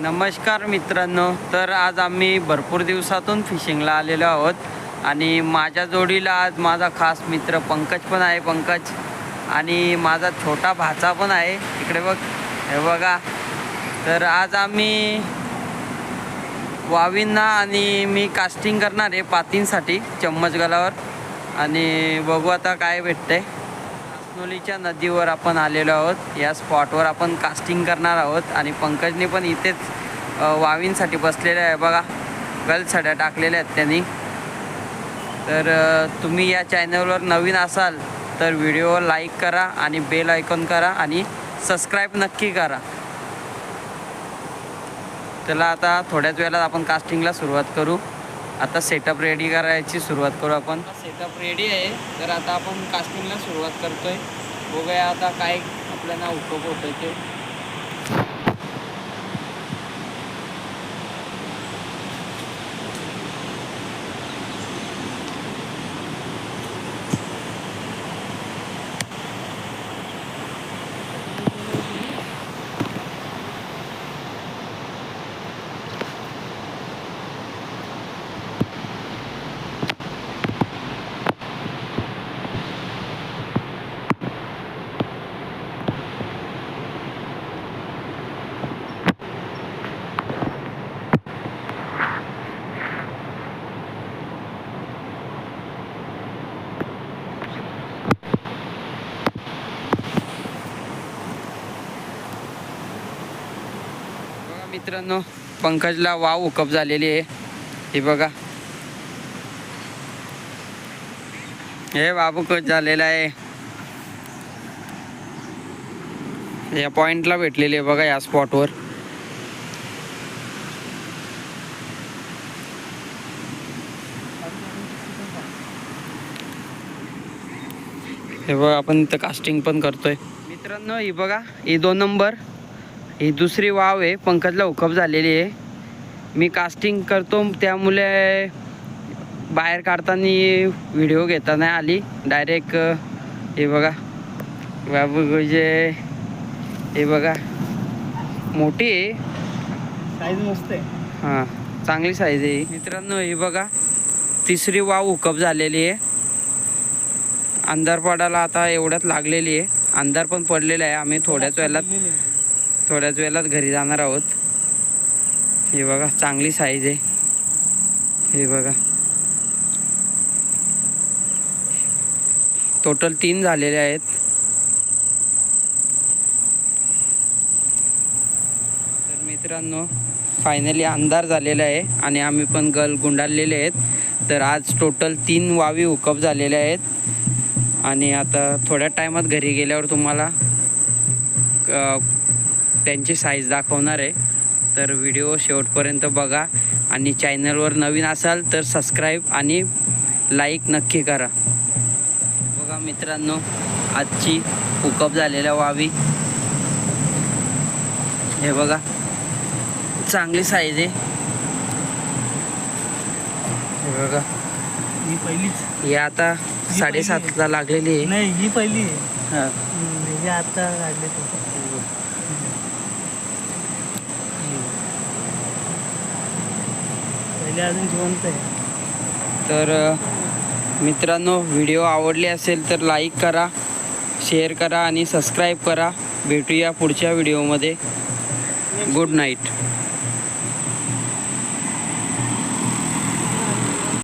नमस्कार मित्रांनो तर आज आम्ही भरपूर दिवसातून फिशिंगला आलेलो आहोत. आणि माझ्या जोडीला आज माझा खास मित्र पंकज पण आहे पंकज. आणि माझा छोटा भाचा पण आहे. इकडे बघ हे बघा. तर आज आम्ही वावींना आणि मी कास्टिंग करणार आहे पातींसाठी चम्मच गलावर. आणि बघू आता काय भेटतंय. नोलीच्या नदीवर आपण आलेलो आहोत. या स्पॉटवर आपण कास्टिंग करणार आहोत आणि पंकजने पण इथेच वावींसाठी बसलेले आहे. बघा गलछड्या टाकलेल्या आहेत त्यांनी. तर तुम्ही या चॅनलवर नवीन असाल तर व्हिडिओ लाईक करा आणि बेल आयकॉन करा आणि सबस्क्राईब नक्की करा. त्याला आता थोड्याच वेळात आपण कास्टिंगला सुरुवात करू. आता सेटअप रेडी करायची सुरुवात करू आपण. सेटअप रेडी आहे. तर आता आपण कास्टिंगला सुरुवात करतोय. बघूया आता काय आपल्याला उपयोग होतोय ते बघा मित्रांनो पंकजला वाव उकप झालेली आहे. हे बघा. हे बाबू कच झालेला आहे. या पॉइंटला भेटलेली आहे बघा या स्पॉटवर हे बघा आपण इथं कास्टिंग पण करतोय. मित्रांनो ही बघा ही दोन नंबर ही दुसरी वाव आहे. पंकजला उकप झालेली आहे. मी कास्टिंग करतो त्यामुळे बाहेर काढताना व्हिडिओ घेता नाही आली. डायरेक्ट हे बघा. म्हणजे हे बघा. मोठी आहे. साईज मस्त आहे. हां चांगली साईज आहे. मित्रांनो ही बघा. तिसरी वाव उकप झालेली आहे. अंधार पडायला आता एवढ्यात लागलेली आहे. अंधार पण पडलेला आहे. आम्ही थोड्याच वेळात थोड्याच वेळात घरी जाणार आहोत. हे बघा चांगली साईज आहे. हे बघा. टोटल तीन झालेले आहेत. तर मित्रांनो फायनली अंधार झालेला आहे आणि आम्ही पण गल गुंडाळलेले आहेत. तर आज टोटल तीन वावी उकप झालेले आहेत. आणि आता थोड्या टायमात घरी गेल्यावर तुम्हाला त्यांची साईज दाखवणार आहे. तर व्हिडिओ शेवटपर्यंत बघा. आणि चॅनलवर नवीन असाल तर सबस्क्राईब आणि लाईक नक्की करा. बघा मित्रांनो आजची हुकअप झालेल्या वावी. हे बघा. चांगली साईज आहे. हे बघा. ही पहिलीच. ही आता साडेसातला लागलेली आहे. नाही ही पहिली आहे. हा. आता ते अजून जिवंत आहे. तर मित्रांनो व्हिडिओ आवडले असेल तर लाईक करा शेअर करा आणि सबस्क्राईब करा. भेटूया पुढच्या व्हिडिओमध्ये. Good night.